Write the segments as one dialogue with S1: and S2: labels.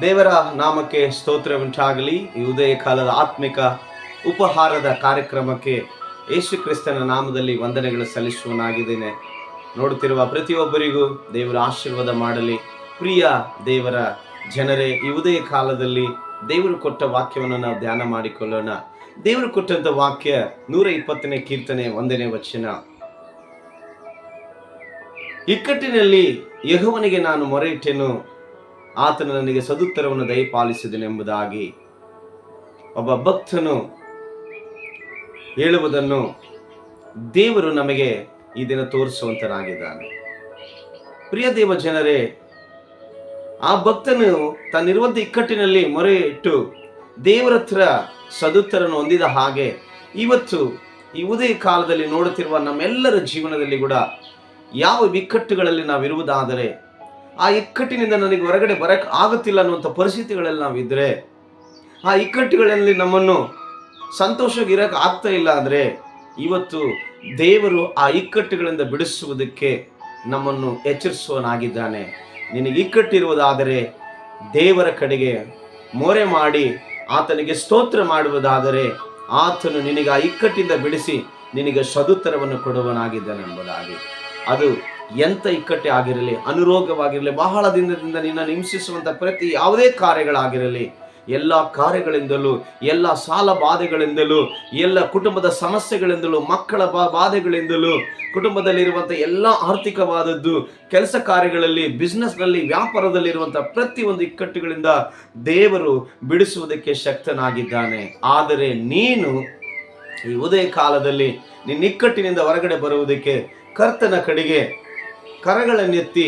S1: ದೇವರ ನಾಮಕ್ಕೆ ಸ್ತೋತ್ರ ಉಂಟಾಗಲಿ ಈ ಉದಯ ಕಾಲದ ಆತ್ಮಿಕ ಉಪಹಾರದ ಕಾರ್ಯಕ್ರಮಕ್ಕೆ ಯೇಸು ಕ್ರಿಸ್ತನ ನಾಮದಲ್ಲಿ ವಂದನೆಗಳು ಸಲ್ಲಿಸುವನಾಗಿದ್ದೇನೆ. ನೋಡುತ್ತಿರುವ ಪ್ರತಿಯೊಬ್ಬರಿಗೂ ದೇವರ ಆಶೀರ್ವಾದ ಮಾಡಲಿ. ಪ್ರಿಯ ದೇವರ ಜನರೇ, ಈ ಉದಯ ಕಾಲದಲ್ಲಿ ದೇವರು ಕೊಟ್ಟ ವಾಕ್ಯವನ್ನು ನಾವು ಧ್ಯಾನ ಮಾಡಿಕೊಳ್ಳೋಣ. ದೇವರು ಕೊಟ್ಟಂತ ವಾಕ್ಯ ನೂರ ಇಪ್ಪತ್ತನೇ ಕೀರ್ತನೆ ಒಂದನೇ ವಚನ. ಇಕ್ಕಟ್ಟಿನಲ್ಲಿ ಯಹುವನಿಗೆ ನಾನು ಮೊರೆ ಇಟ್ಟೆನು ಆತನು ನನಗೆ ಸದುತ್ತರವನ್ನು ದಯಪಾಲಿಸಿದನೆಂಬುದಾಗಿ ಒಬ್ಬ ಭಕ್ತನು ಹೇಳುವುದನ್ನು ದೇವರು ನಮಗೆ ಈ ದಿನ ತೋರಿಸುವಂತನಾಗಿದ್ದಾನೆ. ಪ್ರಿಯ ದೇವ ಜನರೇ, ಆ ಭಕ್ತನು ತನ್ನಿರುವಂತ ಇಕ್ಕಟ್ಟಿನಲ್ಲಿ ಮೊರೆ ಇಟ್ಟು ದೇವರ ಹತ್ರ ಸದುತ್ತರನ್ನು ಹೊಂದಿದ ಹಾಗೆ ಇವತ್ತು ಈ ಉದಯ ಕಾಲದಲ್ಲಿ ನೋಡುತ್ತಿರುವ ನಮ್ಮೆಲ್ಲರ ಜೀವನದಲ್ಲಿ ಕೂಡ ಯಾವ ಬಿಕ್ಕಟ್ಟುಗಳಲ್ಲಿ ನಾವಿರುವುದಾದರೆ ಆ ಇಕ್ಕಟ್ಟಿನಿಂದ ನನಗೆ ಹೊರಗಡೆ ಬರಕ್ಕೆ ಆಗುತ್ತಿಲ್ಲ ಅನ್ನುವಂಥ ಪರಿಸ್ಥಿತಿಗಳಲ್ಲಿ ನಾವಿದ್ರೆ ಆ ಇಕ್ಕಟ್ಟುಗಳಲ್ಲಿ ನಮ್ಮನ್ನು ಸಂತೋಷವಾಗಿ ಇರಕ್ಕೆ ಆಗ್ತಾ ಇಲ್ಲ ಅಂದರೆ ಇವತ್ತು ದೇವರು ಆ ಇಕ್ಕಟ್ಟುಗಳಿಂದ ಬಿಡಿಸುವುದಕ್ಕೆ ನಮ್ಮನ್ನು ಎಚ್ಚರಿಸುವನಾಗಿದ್ದಾನೆ ನಿನಗೆ ಇಕ್ಕಟ್ಟಿರುವುದಾದರೆ ದೇವರ ಕಡೆಗೆ ಮೊರೆ ಮಾಡಿ, ಆತನಿಗೆ ಸ್ತೋತ್ರ ಮಾಡುವುದಾದರೆ ಆತನು ನಿನಗೆ ಆ ಇಕ್ಕಟ್ಟಿಂದ ಬಿಡಿಸಿ ನಿನಗೆ ಸದುತ್ತರವನ್ನು ಕೊಡುವನಾಗಿದ್ದಾನೆ ಎಂಬುದಾಗಿ ಅದು ಎಂಥ ಇಕ್ಕಟ್ಟೆ ಆಗಿರಲಿ, ಅನುರೋಗವಾಗಿರಲಿ, ಬಹಳ ದಿನದಿಂದ ನಿನ್ನನ್ನು ಹಿಂಸಿಸುವಂಥ ಪ್ರತಿ ಯಾವುದೇ ಕಾರ್ಯಗಳಾಗಿರಲಿ, ಎಲ್ಲ ಕಾರ್ಯಗಳಿಂದಲೂ, ಎಲ್ಲ ಸಾಲ ಬಾಧೆಗಳಿಂದಲೂ, ಎಲ್ಲ ಕುಟುಂಬದ ಸಮಸ್ಯೆಗಳಿಂದಲೂ, ಮಕ್ಕಳ ಬಾ, ಬಾಧೆಗಳಿಂದಲೂ ಕುಟುಂಬದಲ್ಲಿರುವಂಥ ಎಲ್ಲ ಆರ್ಥಿಕವಾದದ್ದು, ಕೆಲಸ ಕಾರ್ಯಗಳಲ್ಲಿ ಬಿಸ್ನೆಸ್ನಲ್ಲಿ ವ್ಯಾಪಾರದಲ್ಲಿರುವಂಥ ಪ್ರತಿಯೊಂದು ಇಕ್ಕಟ್ಟುಗಳಿಂದ ದೇವರು ಬಿಡಿಸುವುದಕ್ಕೆ ಶಕ್ತನಾಗಿದ್ದಾನೆ. ಆದರೆ ನೀನು ಈ ಉದಯ ಕಾಲದಲ್ಲಿ ನಿನ್ನ ಇಕ್ಕಟ್ಟಿನಿಂದ ಹೊರಗಡೆ ಬರುವುದಕ್ಕೆ ಕರ್ತನ ಕಡೆಗೆ ಕರಗಳನ್ನೆತ್ತಿ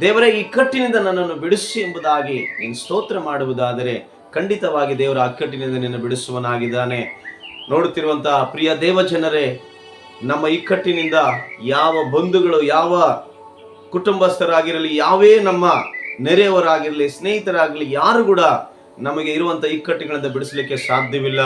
S1: ದೇವರೇ ಇಕ್ಕಟ್ಟಿನಿಂದ ನನ್ನನ್ನು ಬಿಡಿಸಿ ಎಂಬುದಾಗಿ ನೀನು ಸ್ತೋತ್ರ ಮಾಡುವುದಾದರೆ ಖಂಡಿತವಾಗಿ ದೇವರ ಅಕ್ಕಟ್ಟಿನಿಂದ ನಿನ್ನ ಬಿಡಿಸುವನಾಗಿದ್ದಾನೆ. ನೋಡುತ್ತಿರುವಂತಹ ಪ್ರಿಯ ದೇವಜನರೇ, ನಮ್ಮ ಇಕ್ಕಟ್ಟಿನಿಂದ ಯಾವ ಬಂಧುಗಳು, ಯಾವ ಕುಟುಂಬಸ್ಥರಾಗಿರಲಿ, ಯಾವೇ ನಮ್ಮ ನೆರೆಯವರಾಗಿರಲಿ ಸ್ನೇಹಿತರಾಗಲಿ ಯಾರು ಕೂಡ ನಮಗೆ ಇರುವಂತ ಇಕ್ಕಟ್ಟುಗಳಿಂದ ಬಿಡಿಸಲಿಕ್ಕೆ ಸಾಧ್ಯವಿಲ್ಲ.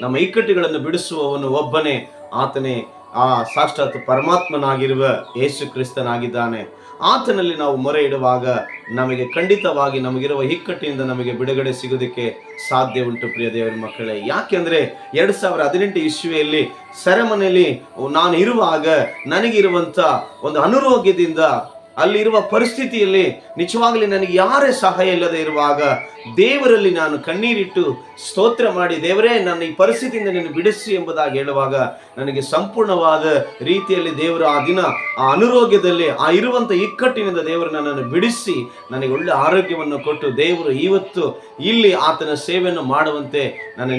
S1: ನಮ್ಮ ಇಕ್ಕಟ್ಟುಗಳನ್ನು ಬಿಡಿಸುವವನು ಒಬ್ಬನೇ. ಆತನೇ ಆ ಸಾಕ್ಷಾತ್ ಪರಮಾತ್ಮನಾಗಿರುವ ಯೇಸು ಕ್ರಿಸ್ತನಾಗಿದ್ದಾನೆ. ಆತನಲ್ಲಿ ನಾವು ಮೊರೆ ಇಡುವಾಗ ನಮಗೆ ಖಂಡಿತವಾಗಿ ನಮಗಿರುವ ಇಕ್ಕಟ್ಟಿನಿಂದ ನಮಗೆ ಬಿಡುಗಡೆ ಸಿಗೋದಕ್ಕೆ ಸಾಧ್ಯ ಉಂಟು ಪ್ರಿಯ ದೇವರ ಮಕ್ಕಳೇ. ಯಾಕೆಂದ್ರೆ ಎರಡ್ ಸಾವಿರದ ಹದಿನೆಂಟು ಇಸ್ವಿಯಲ್ಲಿ ಸೆರೆಮನೆಯಲ್ಲಿ ನಾನು ಇರುವಾಗ ನನಗಿರುವಂತ ಒಂದು ಅನುರೋಗ್ಯದಿಂದ ಅಲ್ಲಿರುವ ಪರಿಸ್ಥಿತಿಯಲ್ಲಿ ನಿಜವಾಗಲಿ ನನಗೆ ಯಾರೇ ಸಹಾಯ ಇಲ್ಲದೆ ಇರುವಾಗ ದೇವರಲ್ಲಿ ನಾನು ಕಣ್ಣೀರಿಟ್ಟು ಸ್ತೋತ್ರ ಮಾಡಿ, ದೇವರೇ, ನನ್ನ ಈ ಪರಿಸ್ಥಿತಿಯಿಂದ ನೀನು ಬಿಡಿಸಿ ಎಂಬುದಾಗಿ ಹೇಳುವಾಗ ನನಗೆ ಸಂಪೂರ್ಣವಾದ ರೀತಿಯಲ್ಲಿ ದೇವರು ಆ ದಿನ, ಆ ಅನುರೋಗ್ಯದಲ್ಲಿ, ಆ ಇರುವಂಥ ಇಕ್ಕಟ್ಟಿನಿಂದ ದೇವರು ನನ್ನನ್ನು ಬಿಡಿಸಿ ನನಗೆ ಒಳ್ಳೆ ಆರೋಗ್ಯವನ್ನು ಕೊಟ್ಟು ದೇವರು ಇವತ್ತು ಇಲ್ಲಿ ಆತನ ಸೇವೆಯನ್ನು ಮಾಡುವಂತೆ ನನ್ನ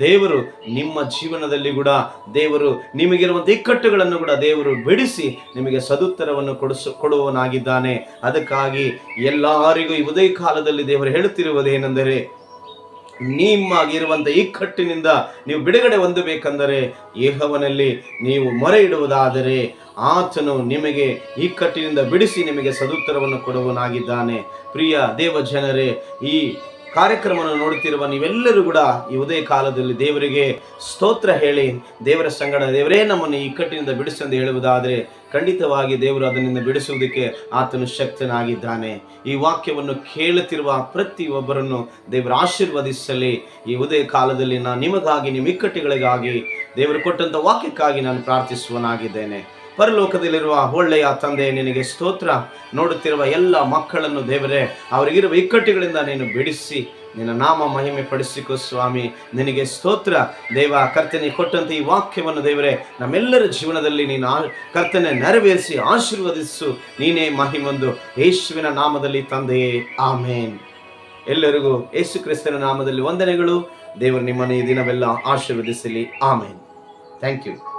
S1: ದೇವರು ನಿಮ್ಮ ಜೀವನದಲ್ಲಿ ಕೂಡ ದೇವರು ನಿಮಗಿರುವಂಥ ಇಕ್ಕಟ್ಟುಗಳನ್ನು ಕೂಡ ದೇವರು ಬಿಡಿಸಿ ನಿಮಗೆ ಸದುತ್ತರವನ್ನು ಕೊಡಿಸು ಕೊಡುವನಾಗಿದ್ದಾನೆ ಅದಕ್ಕಾಗಿ ಎಲ್ಲರಿಗೂ ಈ ಉದಯ ಕಾಲದಲ್ಲಿ ದೇವರು ಹೇಳುತ್ತಿರುವುದೇನೆಂದರೆ ನಿಮ್ಮಾಗಿರುವಂಥ ಇಕ್ಕಟ್ಟಿನಿಂದ ನೀವು ಬಿಡುಗಡೆ ಹೊಂದಬೇಕೆಂದರೆ ಏಹವನಲ್ಲಿ ನೀವು ಮೊರೆ ಇಡುವುದಾದರೆ ಆತನು ನಿಮಗೆ ಇಕ್ಕಟ್ಟಿನಿಂದ ಬಿಡಿಸಿ ನಿಮಗೆ ಸದುತ್ತರವನ್ನು ಕೊಡುವನಾಗಿದ್ದಾನೆ ಪ್ರಿಯ ದೇವ ಜನರೇ ಈ ಕಾರ್ಯಕ್ರಮವನ್ನು ನೋಡುತ್ತಿರುವ ನೀವೆಲ್ಲರೂ ಕೂಡ ಈ ಉದಯ ಕಾಲದಲ್ಲಿ ದೇವರಿಗೆ ಸ್ತೋತ್ರ ಹೇಳಿ, ದೇವರ ಸಂಗಡ ದೇವರೇ ನಮ್ಮನ್ನು ಈ ಇಕ್ಕಟ್ಟಿನಿಂದ ಬಿಡಿಸೆಂದು ಹೇಳುವುದಾದರೆ ಖಂಡಿತವಾಗಿ ದೇವರು ಅದರಿಂದ ಬಿಡಿಸುವುದಕ್ಕೆ ಆತನು ಶಕ್ತನಾಗಿದ್ದಾನೆ. ಈ ವಾಕ್ಯವನ್ನು ಕೇಳುತ್ತಿರುವ ಪ್ರತಿಯೊಬ್ಬರನ್ನು ದೇವರು ಆಶೀರ್ವದಿಸಲಿ. ಈ ಉದಯ ಕಾಲದಲ್ಲಿ ನಾನು ನಿಮಗಾಗಿ, ನಿಮ್ಮ ಇಕ್ಕಟ್ಟುಗಳಿಗಾಗಿ ದೇವರು ಕೊಟ್ಟಂಥ ವಾಕ್ಯಕ್ಕಾಗಿ ನಾನು ಪ್ರಾರ್ಥಿಸುವನಾಗಿದ್ದೇನೆ. ಪರಲೋಕದಲ್ಲಿರುವ ಒಳ್ಳೆಯ ತಂದೆ, ನಿನಗೆ ಸ್ತೋತ್ರ. ನೋಡುತ್ತಿರುವ ಎಲ್ಲ ಮಕ್ಕಳನ್ನು ದೇವರೇ ಅವರಿಗಿರುವ ಇಕ್ಕಟ್ಟುಗಳಿಂದ ನೀನು ಬಿಡಿಸಿ, ನಿನ್ನ ನಾಮ ಮಹಿಮೆ ಪಡಿಸಿಕೋ ಸ್ವಾಮಿ. ನಿನಗೆ ಸ್ತೋತ್ರ. ದೇವ, ಕರ್ತನೆ ಕೊಟ್ಟಂತೆ ಈ ವಾಕ್ಯವನ್ನು ದೇವರೇ, ನಮ್ಮೆಲ್ಲರ ಜೀವನದಲ್ಲಿ ನೀನು ಆ, ಕರ್ತನೆ, ನೆರವೇರಿಸಿ ಆಶೀರ್ವದಿಸು. ನೀನೇ ಮಹಿಮೊಂದು. ಯೇಸುವಿನ ನಾಮದಲ್ಲಿ ತಂದೆಯೇ, ಆಮೇನ್. ಎಲ್ಲರಿಗೂ ಯೇಸು ಕ್ರಿಸ್ತನ ನಾಮದಲ್ಲಿ ವಂದನೆಗಳು. ದೇವರು ನಿಮ್ಮನ್ನು ಈ ದಿನವೆಲ್ಲ ಆಶೀರ್ವದಿಸಲಿ. ಆಮೇನ್. Thank you.